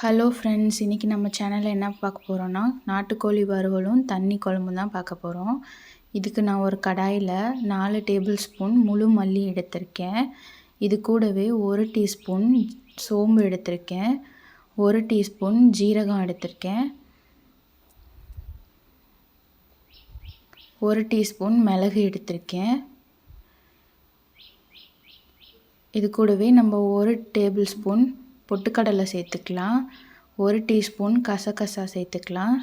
Hello friends இன்றைக்கி நம்ம சேனலில் என்ன பார்க்க போகிறோன்னா நாட்டுக்கோழி வறுவலும் தண்ணி குழம்பும் தான் பார்க்க போகிறோம் இதுக்கு நான் ஒரு கடாயில் நாலு டேபிள் ஸ்பூன் முழு மல்லி எடுத்திருக்கேன். இது கூடவே ஒரு டீஸ்பூன் சோம்பு எடுத்திருக்கேன். ஒரு டீஸ்பூன் ஜீரகம் எடுத்திருக்கேன். ஒரு டீஸ்பூன் மிளகு எடுத்திருக்கேன். இது கூடவே நம்ம ஒரு டேபிள் ஸ்பூன் பொட்டுக்கடலை சேர்த்துக்கலாம். ஒரு டீஸ்பூன் கசகசா சேர்த்துக்கலாம்.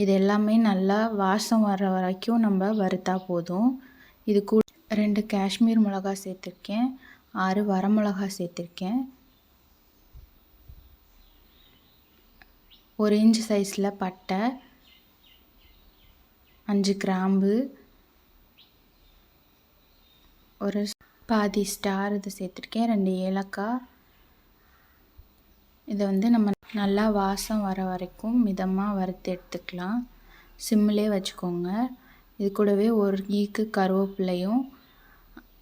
இது எல்லாமே நல்லா வாசம் வர வரைக்கும் நம்ம வறுத்தா போதும். இது கூட ரெண்டு காஷ்மீர் மிளகா சேர்த்துருக்கேன். ஆறு வரமிளகா சேர்த்துருக்கேன். ஒரு இன்ச் சைஸில் பட்டை அஞ்சு கிராம்பு ஒரு பாதி ஸ்டார் இது சேர்த்துருக்கேன். ரெண்டு ஏலக்காய் இதை வந்து நம்ம நல்லா வாசம் வர வரைக்கும் மிதமாக வறுத்து எடுத்துக்கலாம். சிம்மிலே வச்சுக்கோங்க. இது கூடவே ஒரு ஈக்கு கருவேப்பிலையும்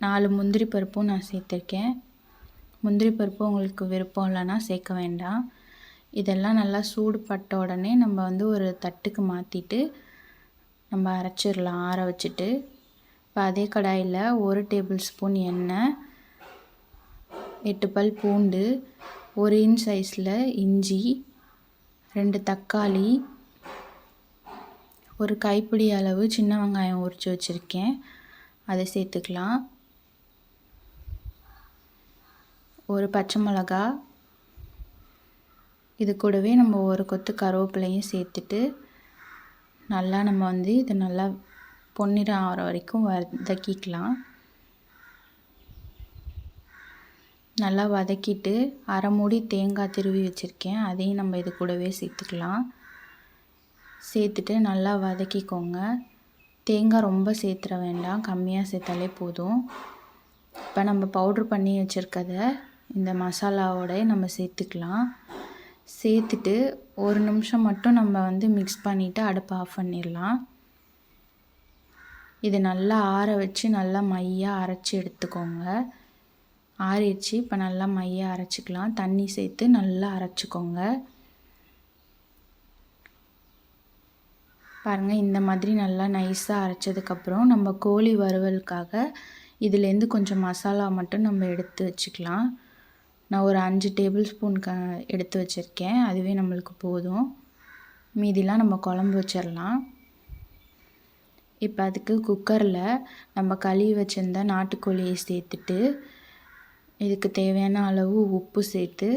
நாலு முந்திரி பருப்பும் நான் சேர்த்துருக்கேன். முந்திரி பருப்பு உங்களுக்கு விருப்பம் இல்லைன்னா சேர்க்க வேண்டாம். இதெல்லாம் நல்லா சூடு பட்ட உடனே நம்ம வந்து ஒரு தட்டுக்கு மாற்றிட்டு நம்ம அரைச்சிடலாம் ஆற வச்சுட்டு. இப்போ அதே கடாயில் ஒரு டேபிள் ஸ்பூன் எண்ணெய் எட்டு பல் பூண்டு ஒரு இன்ச் சைஸில் இஞ்சி ரெண்டு தக்காளி ஒரு கைப்பிடி அளவு சின்ன வெங்காயம் உரித்து வச்சுருக்கேன். அதை சேர்த்துக்கலாம். ஒரு பச்சை மிளகா இது கூடவே நம்ம ஒரு கொத்து கருவேப்பிலையும் சேர்த்துட்டு நல்லா நம்ம வந்து இதை நல்லா பொன்னிறம் ஆகிற வரைக்கும் வதக்கிக்கலாம். நல்லா வதக்கிட்டு அரை மூடி தேங்காய் திருவி வச்சுருக்கேன். அதையும் நம்ம இது கூடவே சேர்த்துக்கலாம். சேர்த்துட்டு நல்லா வதக்கிக்கோங்க. தேங்காய் ரொம்ப சேர்த்துற வேண்டாம். கம்மியாக சேர்த்தாலே போதும். இப்போ நம்ம பவுட்ரு பண்ணி வச்சுருக்கத இந்த மசாலாவோட நம்ம சேர்த்துக்கலாம். சேர்த்துட்டு ஒரு நிமிஷம் மட்டும் நம்ம வந்து மிக்ஸ் பண்ணிவிட்டு அடுப்பை ஆஃப் பண்ணிடலாம். இது நல்லா ஆற வச்சு நல்லா மையாக அரைச்சி எடுத்துக்கோங்க. ஆறிடுச்சு. இப்போ நல்லா மைய அரைச்சிக்கலாம். தண்ணி சேர்த்து நல்லா அரைச்சிக்கோங்க. பாருங்கள் இந்த மாதிரி நல்லா நைஸாக அரைச்சதுக்கப்புறம் நம்ம கோழி வறுவலுக்காக இதுலேருந்து கொஞ்சம் மசாலா மட்டும் நம்ம எடுத்து வச்சுக்கலாம். நான் ஒரு அஞ்சு டேபிள் ஸ்பூன் க எடுத்து வச்சுருக்கேன். அதுவே நம்மளுக்கு போதும். மீதிலாம் நம்ம குழம்பு வச்சிடலாம் இப்போ அதுக்கு குக்கரில் நம்ம கழுவி வச்சுருந்த நாட்டுக்கோழியை சேர்த்துட்டு இதுக்கு தேவையான அளவு உப்பு சேர்த்து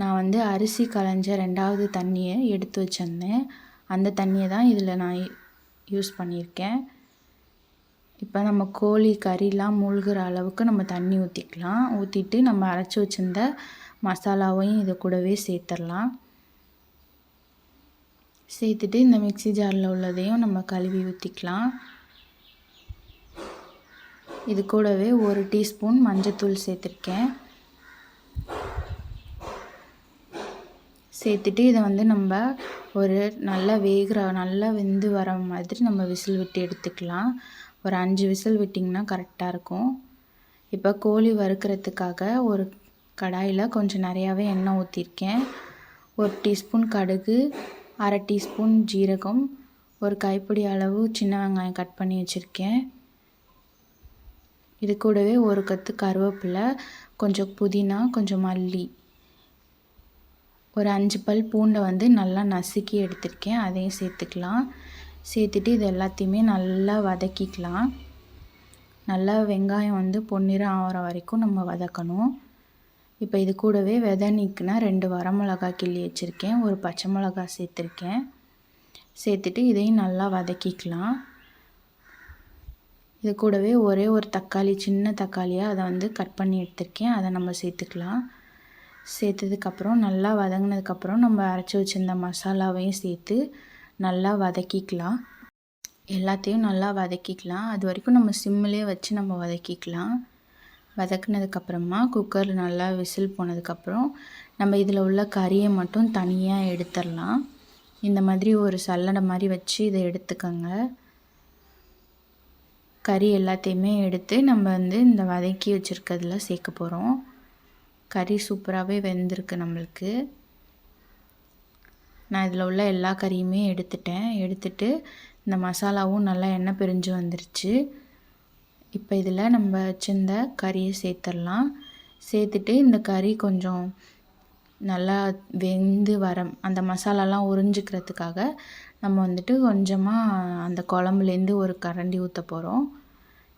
நான் வந்து அரிசி களைஞ்ச ரெண்டாவது தண்ணியை எடுத்து வச்சுருந்தேன். அந்த தண்ணியை தான் இதில் நான் யூஸ் பண்ணியிருக்கேன். இப்போ நம்ம கோழி கறிலாம் மூழ்கிற அளவுக்கு நம்ம தண்ணி ஊற்றிக்கலாம் ஊற்றிட்டு நம்ம அரைச்சி வச்சுருந்த மசாலாவையும் இதை கூடவே சேர்த்துடலாம். சேர்த்துட்டு இந்த மிக்சி ஜாரில் உள்ளதையும் நம்ம கழுவி ஊற்றிக்கலாம் இது கூடவே ஒரு டீஸ்பூன் மஞ்சத்தூள் சேர்த்துருக்கேன். சேர்த்துட்டு இதை வந்து நம்ம ஒரு நல்லா வேகிற நல்லா வெந்து வர மாதிரி நம்ம விசில் விட்டு எடுத்துக்கலாம். ஒரு அஞ்சு விசில் விட்டிங்கன்னா கரெக்டாக இருக்கும். இப்போ கோழி வறுக்கிறதுக்காக ஒரு கடாயில் கொஞ்சம் நிறையாவே எண்ணெய் ஊற்றிருக்கேன் ஒரு டீஸ்பூன் கடுகு அரை டீஸ்பூன் ஜீரகம் ஒரு கைப்பிடி அளவு சின்ன வெங்காயம் கட் பண்ணி வச்சுருக்கேன். இது கூடவே ஒரு கத்து கருவேப்பிலை கொஞ்சம் புதினா கொஞ்சம் மல்லி. ஒரு அஞ்சு பல் பூண்டை வந்து நல்லா நசுக்கி எடுத்திருக்கேன். அதையும் சேர்த்துக்கலாம். சேர்த்துட்டு இது எல்லாத்தையுமே நல்லா வதக்கிக்கலாம். நல்லா வெங்காயம் வந்து பொன்னிறம் ஆகிற வரைக்கும் நம்ம வதக்கணும். இப்போ இது கூடவே விதை நீக்குனா ரெண்டு வரமிளகா கிள்ளி வச்சுருக்கேன். ஒரு பச்சை மிளகா சேர்த்துருக்கேன். சேர்த்துட்டு இதையும் நல்லா வதக்கிக்கலாம். இது கூடவே ஒரே ஒரு தக்காளி சின்ன தக்காளியாக அதை வந்து கட் பண்ணி எடுத்திருக்கேன். அதை நம்ம சேர்த்துக்கலாம். சேர்த்ததுக்கப்புறம் நல்லா வதங்கினதுக்கப்புறம் நம்ம அரைச்சி வச்சுருந்த மசாலாவையும் சேர்த்து நல்லா வதக்கிக்கலாம். எல்லாத்தையும் நல்லா வதக்கிக்கலாம். அது வரைக்கும் நம்ம சிம்மிலே வச்சு நம்ம வதக்கிக்கலாம். வதக்குனதுக்கப்புறமா குக்கரில் நல்லா விசில் போனதுக்கப்புறம் நம்ம இதில் உள்ள கறியை மட்டும் தனியாக எடுத்துடலாம். இந்த மாதிரி ஒரு சல்லடை மாதிரி வச்சு இதை எடுத்துக்கோங்க. கறி எல்லாத்தையுமே எடுத்து நம்ம வந்து இந்த வதக்கி வச்சுருக்கிறதுல சேர்க்க போகிறோம் கறி சூப்பராகவே வெந்திருக்கு நம்மளுக்கு. நான் இதில் உள்ள எல்லா கறியுமே எடுத்துட்டேன். எடுத்துட்டு இந்த மசாலாவும் நல்லா எண்ணெய் பிரிஞ்சு வந்துருச்சு. இப்போ இதில் நம்ம வச்சிருந்த கறியை சேர்த்துடலாம். சேர்த்துட்டு இந்த கறி கொஞ்சம் நல்லா வெந்து வர அந்த மசாலாலாம் உறிஞ்சிக்கிறதுக்காக நம்ம வந்துட்டு கொஞ்சமாக அந்த குழம்புலேருந்து ஒரு கரண்டி ஊற்ற போகிறோம்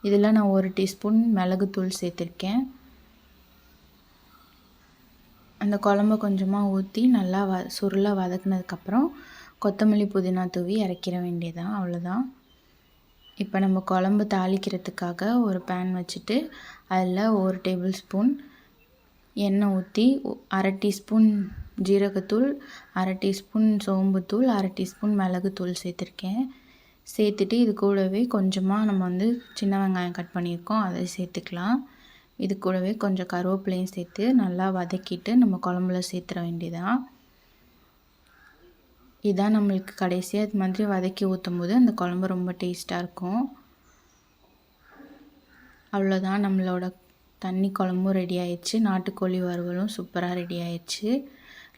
இதில் நான் ஒரு டீஸ்பூன் மிளகுத்தூள் சேர்த்துருக்கேன். அந்த குழம்ப கொஞ்சமாக ஊற்றி நல்லா வ சுருளாக வதக்குனதுக்கப்புறம் கொத்தமல்லி புதினா தூவி இறக்கிற வேண்டியதான் அவ்வளோதான் இப்போ நம்ம குழம்பு தாளிக்கிறதுக்காக ஒரு பேன் வச்சுட்டு அதில் ஒரு டேபிள் ஸ்பூன் எண்ணெய் ஊற்றி அரை டீஸ்பூன் ஜீரகத்தூள் அரை டீஸ்பூன் சோம்புத்தூள் அரை டீஸ்பூன் மிளகுத்தூள் சேர்த்துருக்கேன். சேர்த்துட்டு இது கூடவே கொஞ்சமாக நம்ம வந்து சின்ன வெங்காயம் கட் பண்ணியிருக்கோம் அதை சேர்த்துக்கலாம். இது கூடவே கொஞ்சம் கருவேப்பிலையும் சேர்த்து நல்லா வதக்கிட்டு நம்ம குழம்புல சேர்த்துற வேண்டியதான் இதான் நம்மளுக்கு கடைசியாக இது மாதிரி வதக்கி ஊற்றும் போது அந்த குழம்பு ரொம்ப டேஸ்ட்டாக இருக்கும். அவ்வளோதான் நம்மளோட தண்ணி குழம்பும் ரெடி ஆயிடுச்சு நாட்டுக்கோழி வறுவலும் சூப்பராக ரெடி ஆயிடுச்சு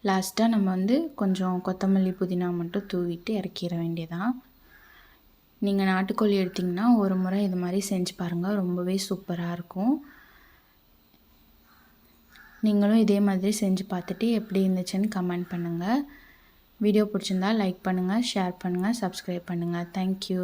லாஸ்ட்டாக நம்ம வந்து கொஞ்சம் கொத்தமல்லி புதினா மட்டும் தூவிட்டு இறக்கிட வேண்டியதான் நீங்கள் நாட்டுக்கோழி எடுத்திங்கன்னா ஒரு முறை இது மாதிரி செஞ்சு பாருங்கள் ரொம்பவே சூப்பராக இருக்கும். நீங்களும் இதே மாதிரி செஞ்சு பார்த்துட்டு எப்படி இருந்துச்சுன்னு கமெண்ட் பண்ணுங்கள் வீடியோ பிடிச்சிருந்தா லைக் பண்ணுங்கள் ஷேர் பண்ணுங்கள் சப்ஸ்கிரைப் பண்ணுங்கள் தேங்க்யூ